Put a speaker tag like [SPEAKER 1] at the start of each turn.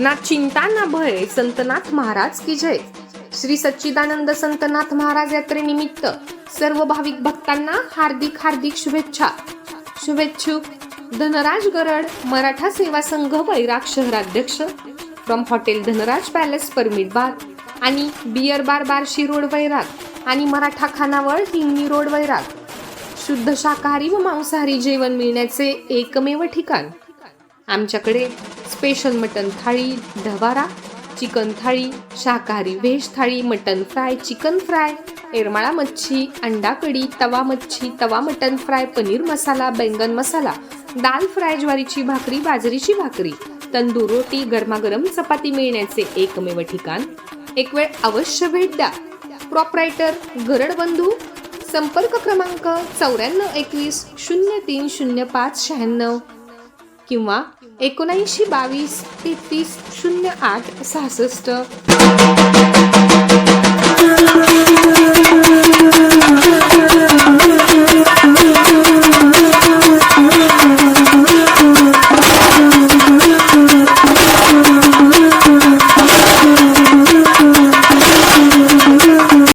[SPEAKER 1] ना चिंता ना भय संतनाथ महाराज की जय. श्री सच्चिदानंद संतनाथ महाराज यात्रेनिमित्त सर्व भाविक भक्तांना हार्दिक हार्दिक शुभेच्छा. शुभेच्छुक धनराज गरड मराठा सेवा संघ वैराग शहराध्यक्ष from hotel Dhanraj palace permit bar आणि बियर बार बार रोड वैराग आणि मराठा खानावळ हिंगी रोड वैराग. शुद्ध शाकाहारी व मांसाहारी जेवण मिळण्याचे एकमेव ठिकाण. आमच्याकडे स्पेशल मटन थाळी ढवारा चिकन थाळी शाकाहारी veg thali mutton fry chicken fry Yermala मच्छी अंडा कढी तवा मच्छी तवा मटन फ्राय पनीर मसाला बैंगन मसाला दाल फ्राय ज्वारीची भाकरी बाजरीची भाकरी तंदूर रोटी गरमागरम चपाती मिळण्याचे एकमेव ठिकाण. एक वेळ अवश्य भेट द्या. प्रॉपरायटर गरड बंधू संपर्क क्रमांक चौऱ्याण्णव एकवीस शून्य तीन शून्य पाच शहाण्णव किंवा एकोणऐंशी बावीस तेहतीस शून्य आठ सहासष्ट.